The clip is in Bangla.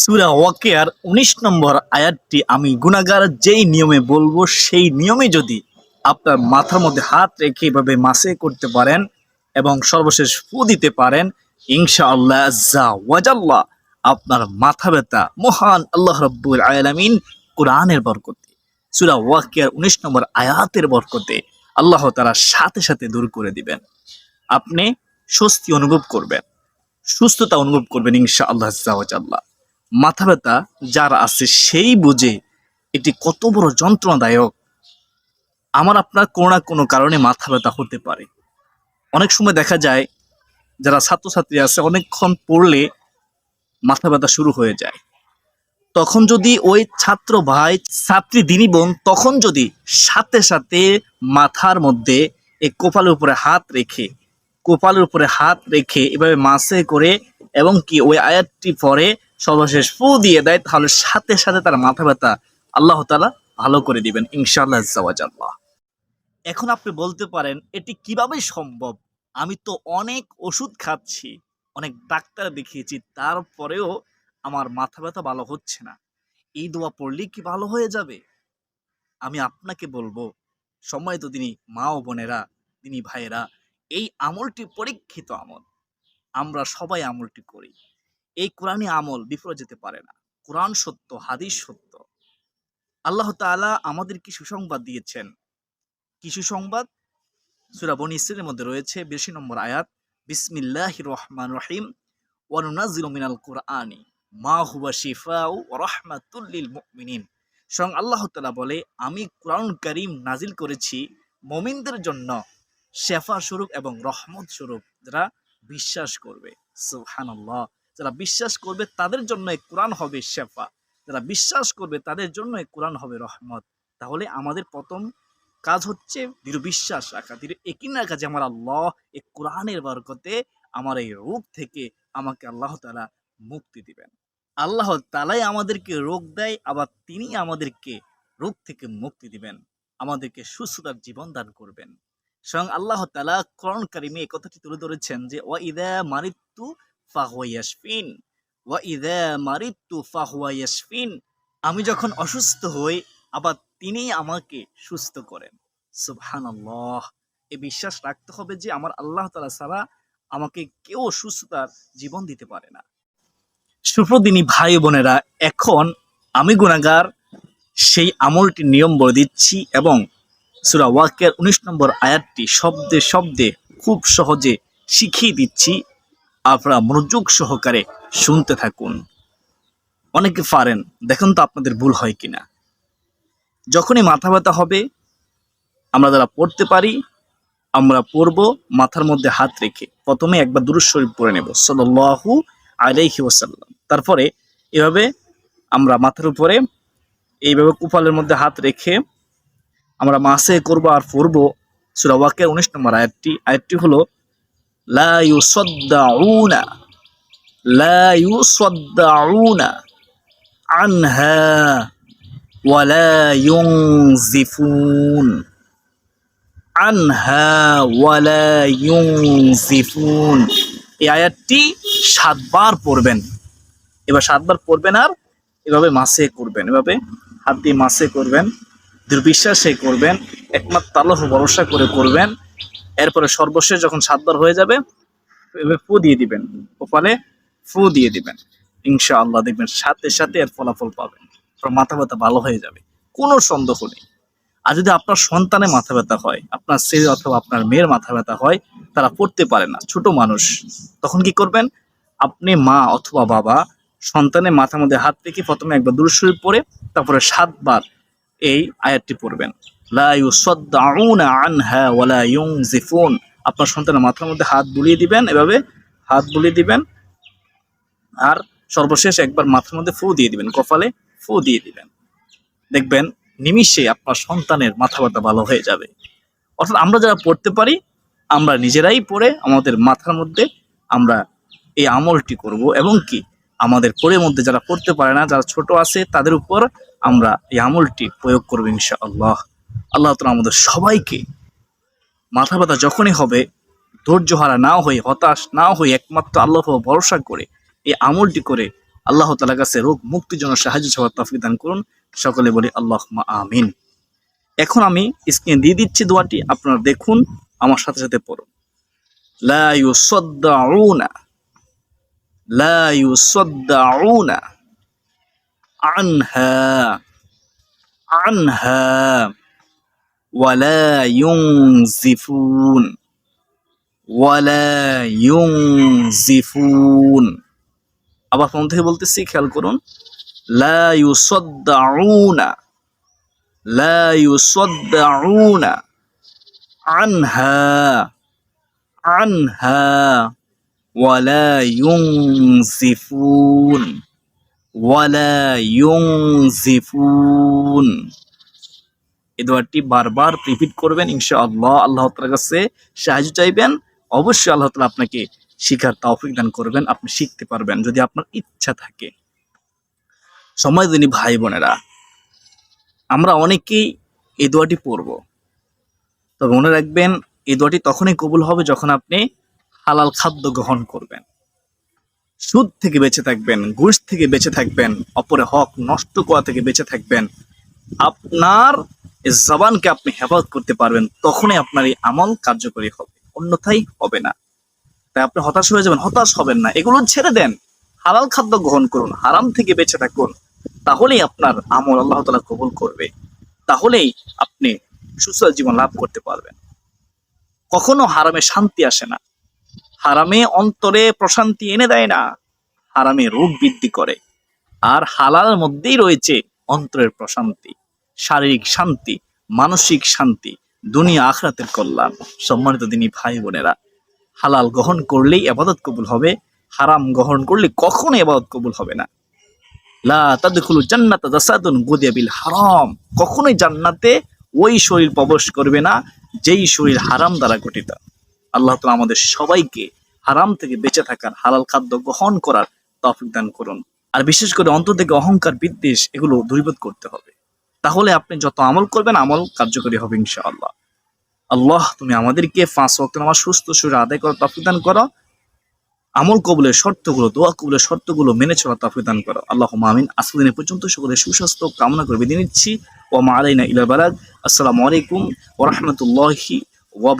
সুরা ওয়াকিয়ার উনিশ নম্বর আয়াতটি আমি গুনাগার যেই নিয়মে বলব, সেই নিয়মে যদি আপনার মাথার মধ্যে হাত রেখে এভাবে মাসে করতে পারেন এবং সর্বশেষ ফু দিতে পারেন ইনশা আল্লাহ ওয়াজাল্লাহ আপনার মাথা ব্যথা, মহান আল্লাহ রব্বুল আলামিন কোরআনের বরকতে, সুরা ওয়াকিয়ার উনিশ নম্বর আয়াতের বরকতে আল্লাহ তারা সাথে সাথে দূর করে দিবেন। আপনি স্বস্তি অনুভব করবেন, সুস্থতা অনুভব করবেন ইনশা আল্লাহ আজ্জাওয়াজাল্লাহ মাথা ব্যথা যার আছে সেই বুঝে এটি কত বড় যন্ত্রণাদায়ক। আমার আপনার কোনো না কোনো কারণে মাথা ব্যথা হতে পারে। অনেক সময় দেখা যায়, যারা ছাত্রছাত্রী আছে, অনেকক্ষণ পড়লে মাথা ব্যথা শুরু হয়ে যায়। তখন যদি ওই ছাত্র ভাই, ছাত্রী, দিনী বোন, তখন যদি সাথে সাথে মাথার মধ্যে এই কপালের উপরে হাত রেখে, কপালের উপরে হাত রেখে এভাবে মাসে করে এবং কি ওই আয়াতটি পরে সর্বশেষ ফু দিয়ে দেয়, তাহলে সাথে সাথে তার মাথা ব্যথা আল্লাহ তালা ভালো করে দিবেন, ইনশাআল্লাহ আজ্জাওয়াজাল্লাহ। এখন আপনি বলতে পারেন, এটি কীভাবে সম্ভব? আমি তো অনেক ওষুধ খাচ্ছি, অনেক ডাক্তার দেখিয়েছি, তারপরেও আমার মাথা ব্যথা ভালো হচ্ছে না। এই দোয়া পড়লে কি ভালো হয়ে যাবে? আমি আপনাকে বলব সময় তো তিনি মা ও বোনেরা, তিনি ভাইয়েরা, এই আমলটি পরীক্ষিত আমল। আমরা সবাই আমলটি করি। এই কোরআনী আমল, বিফলে যেতে পারে না। কোরআন সত্য, হাদিস সত্য। আল্লাহ তাআলা আমাদেরকে সুসংবাদ দিয়েছেন? কি সুসংবাদ? সূরা বনী ইসরাইলের মধ্যে রয়েছে বেশি নম্বর আয়াত, বিসমিল্লাহির রহমান রহিম। ওয়ানুনাজিলু কুরআনি, মা হুয়া শিফাউ ওয়া রাহমাতুল লিল মুমিনিন। স্বয়ং আল্লাহ তাআলা বলে, আমি কোরআন কারীম নাজিল করেছি মুমিনদের জন্য শেফা স্বরূপ এবং রহমত স্বরূপ, যারা বিশ্বাস করবে। যারা বিশ্বাস করবে তাদের জন্য কোরআন হবে শেফা। যারা বিশ্বাস করবে তাদের জন্য কোরআন হবে রহমত। তাহলে আমাদের প্রথম কাজ হচ্ছে দৃঢ় বিশ্বাস রাখা। দৃঢ় একিন রাখা যে আমার আল্লাহ এই কোরআনের বরকতে আমার এই রোগ থেকে আমাকে আল্লাহ তাআলা মুক্তি দিবেন। আল্লাহ তালাই আমাদেরকে রোগ দেয়, আবার তিনি আমাদেরকে রোগ থেকে মুক্তি দিবেন, আমাদেরকে সুস্থতার জীবন দান করবেন। স্বয়ং আল্লাহ তালা কোরআন কারিমে কথাটি তুলে ধরেছেন যে, ওয়া ইদা মারিত্তু ফাহুয়া ইয়াশফিন ওয়া ইদা মারিত্তু ফাহুয়া ইয়াশফিন আমি যখন অসুস্থ হই, আবার তিনি আমাকে সুস্থ করেন। সুবহানাল্লাহ। এই বিশ্বাস রাখতে হবে যে, আমার আল্লাহ তাআলা ছাড়া আমাকে কেউ সুস্থতার জীবন দিতে পারে না। সুপ্রদিনী ভাই বোনেরা, এখন আমি গুণাগার সেই আমলটি নিয়ম বলে দিচ্ছি এবং সুরা ওয়াকের উনিশ নম্বর আয়াতটি শব্দে শব্দে খুব সহজে শিখিয়ে দিচ্ছি। আপনারা মনোযোগ সহকারে শুনতে থাকুন। অনেকে পারেন, দেখুন তো আপনাদের ভুল হয় কিনা। যখনই মাথা ব্যথা হবে, আমরা যারা পড়তে পারি, আমরা পড়ব মাথার মধ্যে হাত রেখে। প্রথমে একবার দুরুদ শরীফ পড়ে নেব, সাল্লাল্লাহু আলাইহি ওয়াসাল্লাম। তারপরে এভাবে আমরা মাথার উপরে, এইভাবে কুপালের মধ্যে হাত রেখে আমরা মাসে করব আর পড়ব। সূরা ওয়াকিয়ার 19 নম্বর আয়াতটি আয়াতটি হলো লা ইউসাদ্দাউনা লা ইউসাদ্দাউনা আনহা ওয়ালা ইউনজিফুন, আনহা ওয়ালা ইউনজিফুন। এই আয়াতটি সাতবার পড়বেন। এবার সাতবার পড়বেন আর এভাবে মাসে করবেন, এভাবে হাত দিয়ে মাসে করবেন দুর্বিশ্বাসে করবেন, একমাত্র আল্লাহ ভরসা করে করবেন। এরপরে সর্বশেষ যখন সাতবার হয়ে যাবে ফু দিয়ে দিবেন। কপালে ফু দিয়ে দিবেন। ইনশা আল্লাহ দেখবেন সাথে সাথে এর ফলাফল পাবেন। মাথা ব্যথা ভালো হয়ে যাবে। কোনো সন্দেহ নেই। আর যদি আপনার সন্তানের মাথা ব্যথা হয়, আপনার ছেলে অথবা আপনার মেয়ের মাথা ব্যথা হয়, তারা পড়তে পারে না। ছোট মানুষ। তখন কি করবেন? আপনি মা অথবা বাবা সন্তানের মাথার মধ্যে হাত রেখে প্রথমে একবার দূরশরীফ পরে তারপরে সাতবার এই আয়াতটি পড়বেন। আনহা ওয়ালা ইউনজিফুন। আপনার সন্তানের মাথার মধ্যে হাত বুলিয়ে দিবেন, এভাবে হাত বুলিয়ে দিবেন। আর সর্বশেষ একবার মাথার মধ্যে ফু দিয়ে দিবেন, কপালে ফু দিয়ে দিবেন। দেখবেন নিমিষে আপনার সন্তানের মাথা ব্যথা ভালো হয়ে যাবে। অর্থাৎ আমরা যারা পড়তে পারি, আমরা নিজেরাই পড়ে আমাদের মাথার মধ্যে আমরা এই আমলটি করব এবং কি আমাদের পরের মধ্যে যারা পড়তে পারে না, যারা ছোট আছে, তাদের উপর আমরা এই আমলটি প্রয়োগ করব ইনশা আল্লাহ তালা আমাদের সবাইকে মাথা ব্যথা যখনই হবে, ধৈর্য হারা না হয়ে, হতাশ না হয়ে একমাত্র আল্লাহ ভরসা করে, এই আমলটি করে আল্লাহ তালার কাছে রোগ মুক্তির জন্য সাহায্য সবার তফিক দান করুন। সকলে বলি আল্লাহ আমিন। এখন আমি স্ক্রিনে দিয়ে দিচ্ছি দোয়াটি, আপনারা দেখুন, আমার সাথে সাথে পড়ুন। আনহা আনহা। ওয়ালা ইউংজিফুন ওয়ালা ইউংজিফুন আবার প্রথম থেকে বলতেছি, খেয়াল করুন, লা ইউসাদদাউনা লা ইউসাদদাউনা আনহা আনহা ওয়ালা ইউংজিফুন ওয়ালা ইউংজিফুন এই দোয়াটি বারবার রিপিট করবেন, ইনশাআল্লাহ আল্লাহ তালার কাছে সাহায্য চাইবেন। অবশ্যই আল্লাহ তালা আপনাকে শিখার তৌফিক দান করবেন, আপনি শিখতে পারবেন যদি আপনার ইচ্ছা থাকে। সময় দিনী ভাই বোনেরা, আমরা অনেকেই এই দোয়াটি পড়ব। তবে মনে রাখবেন, এই দোয়াটি তখনই কবুল হবে যখন আপনি হালাল খাদ্য গ্রহণ করবেন। সুদ থেকে বেঁচে থাকবেন ঘুষ থেকে বেঁচে থাকবেন অপরে হক নষ্ট করা থেকে বেঁচে থাকবেন। আপনার এই জবানকে আপনি হেফাজত করতে পারবেন, তখনই আপনার এই আমল কার্যকরী হবে, অন্যথায় হবে না। তাই আপনি হতাশ হয়ে যাবেন, হতাশ হবেন না। এগুলো ছেড়ে দেন, হালাল খাদ্য গ্রহণ করুন, হারাম থেকে বেঁচে থাকুন। তাহলেই আপনার আমল আল্লাহ তালা কবুল করবে। তাহলেই আপনি সুস্থ জীবন লাভ করতে পারবেন। কখনো হারামে শান্তি আসে না। হারামে অন্তরে প্রশান্তি এনে দেয় না। হারামে রোগ বৃদ্ধি করে। আর হালাল মধ্যেই রয়েছে অন্তরের প্রশান্তি। শারীরিক শান্তি, মানসিক শান্তি, দুনিয়া আখরাতের কল্যাণ। সম্মানিত দিনী ভাই বোনেরা, হালাল গ্রহণ করলেই আবাদত কবুল হবে, হারাম গ্রহণ করলে কখনো আবাদত কবুল হবে না। লা তাদখুলু জান্নাত জাসাদুন গুদিয়া বিল হারাম। কখনোই জান্নাতে ওই শরীর প্রবেশ করবে না, যেই শরীর হারাম দ্বারা গঠিত। আল্লাহ তাআলা আমাদের সবাইকে হারাম থেকে বেঁচে থাকার হালাল খাদ্য গ্রহণ করার তৌফিক দান করুন। আর বিশেষ করে অন্তর থেকে অহংকার বিদ্বেষ এগুলো দূরীভূত করতে হবে। তাহলে আপনি যত আমল করবেন, আমল কার্যকরী হবে ইনশাআল্লাহ। আল্লাহ, তুমি আমাদেরকে পাঁচ ওয়াক্ত নামাজ সুস্থ শরীরে আদায় করার তৌফিক দান করো। আমল কবুলের শর্তগুলো, দোয়া কবুলের শর্তগুলো মেনে চলার তৌফিক দান করো। আল্লাহ মামিন আজকের পর্যন্ত সকলের সুস্বাস্থ্য কামনা করে বিদায় নিচ্ছি। ওয়া মা আলাইনা ইলা বালাগ। আসসালামু আলাইকুম ওয়া রাহমাতুল্লাহি ওয়া